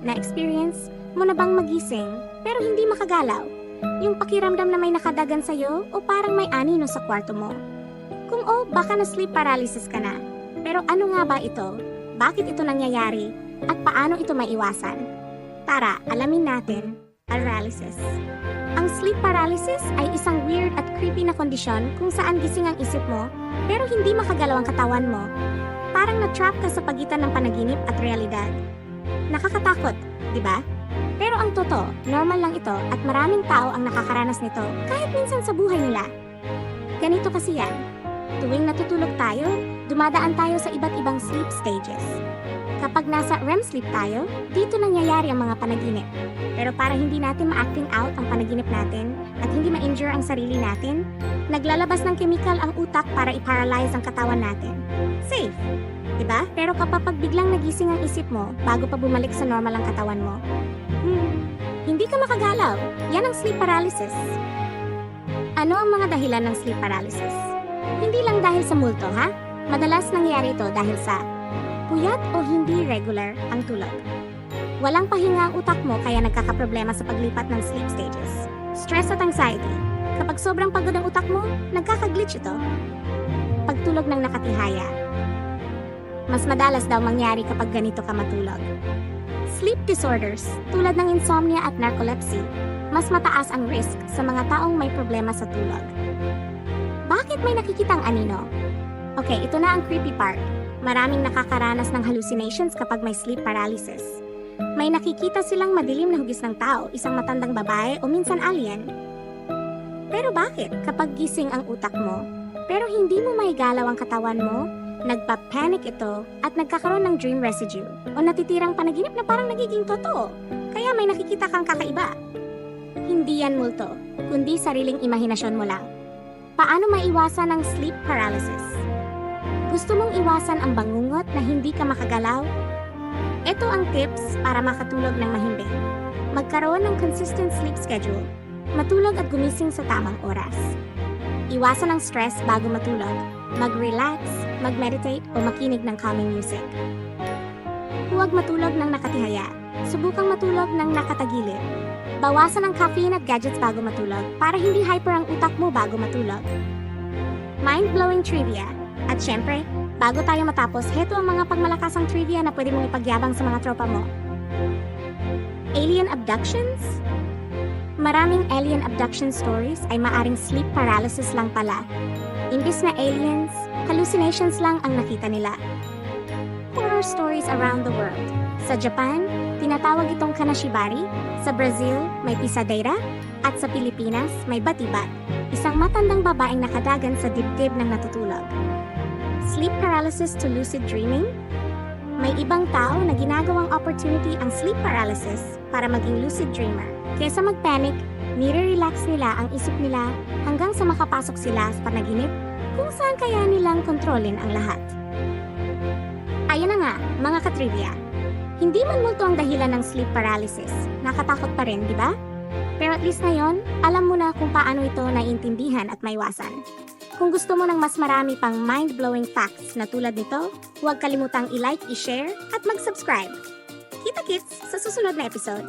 Na-experience mo na bang magising pero hindi makagalaw? Yung pakiramdam na may nakadagan sa'yo o parang may anino sa kwarto mo? Kung o, baka na sleep paralysis ka na. Pero ano nga ba ito? Bakit ito nangyayari? At paano ito maiwasan? Tara, alamin natin. Paralysis. Ang sleep paralysis ay isang weird at creepy na kondisyon kung saan gising ang isip mo pero hindi makagalaw ang katawan mo. Parang na-trap ka sa pagitan ng panaginip at realidad. Nakakatakot, di ba? Pero ang totoo, normal lang ito at maraming tao ang nakakaranas nito kahit minsan sa buhay nila. Ganito kasi yan. Tuwing natutulog tayo, dumadaan tayo sa iba't ibang sleep stages. Kapag nasa REM sleep tayo, dito nangyayari ang mga panaginip. Pero para hindi natin ma-acting out ang panaginip natin at hindi ma-injure ang sarili natin, naglalabas ng chemical ang utak para i-paralyze ang katawan natin. Safe, di ba? Pero kapag biglang nagising ang isip mo bago pa bumalik sa normal ang katawan mo, hmm, hindi ka makagalaw. Yan ang sleep paralysis. Ano ang mga dahilan ng sleep paralysis? Hindi lang dahil sa multo, ha? Madalas nangyayari ito dahil sa puyat o hindi regular ang tulog. Walang pahinga ang utak mo kaya nagkakaproblema sa paglipat ng sleep stages. Stress at anxiety. Kapag sobrang pagod ang utak mo, nagkakaglitch ito. Pagtulog ng nakatihaya. Mas madalas daw mangyari kapag ganito ka matulog. Sleep disorders tulad ng insomnia at narcolepsy, mas mataas ang risk sa mga taong may problema sa tulog. Bakit may nakikitang anino? Okay, ito na ang creepy part. Maraming nakakaranas ng hallucinations kapag may sleep paralysis. May nakikita silang madilim na hugis ng tao, isang matandang babae o minsan alien. Pero bakit kapag gising ang utak mo, pero hindi mo maigalaw ang katawan mo, nagpa-panic ito at nagkakaroon ng dream residue o natitirang panaginip na parang nagiging totoo, kaya may nakikita kang kakaiba. Hindi yan multo, kundi sariling imahinasyon mo lang. Paano maiwasan ang sleep paralysis? Gusto mong iwasan ang bangungot na hindi ka makagalaw? Ito ang tips para makatulog ng mahimbing. Magkaroon ng consistent sleep schedule. Matulog at gumising sa tamang oras. Iwasan ang stress bago matulog. Mag-relax, mag-meditate o makinig ng calming music. Huwag matulog ng nakatihaya. Subukang matulog ng nakatagilid. Bawasan ang caffeine at gadgets bago matulog para hindi hyper ang utak mo bago matulog. Mind-blowing trivia. At syempre, bago tayo matapos, heto ang mga pagmalakasang trivia na pwede mong ipagyabang sa mga tropa mo. Alien abductions? Maraming alien abduction stories ay maaring sleep paralysis lang pala. Imbis na aliens, hallucinations lang ang nakita nila. Horror stories around the world. Sa Japan, tinatawag itong kanashibari. Sa Brazil, may pisadera. At sa Pilipinas, may batibat. Isang matandang babaeng nakadagan sa dibdib ng natutulog. Sleep paralysis to lucid dreaming? May ibang tao na ginagawang opportunity ang sleep paralysis para maging lucid dreamer. Kesa mag-panic, nire-relax nila ang isip nila hanggang sa makapasok sila sa panaginip kung saan kaya nilang kontrolin ang lahat. Ayan na nga, mga katrivia. Hindi man multo ang dahilan ng sleep paralysis. Nakatakot pa rin, di ba? Pero at least ngayon, alam mo na kung paano ito naiintindihan at maiwasan. Kung gusto mo ng mas marami pang mind-blowing facts na tulad nito, huwag kalimutang i-like, i-share, at mag-subscribe. Kita-kits sa susunod na episode.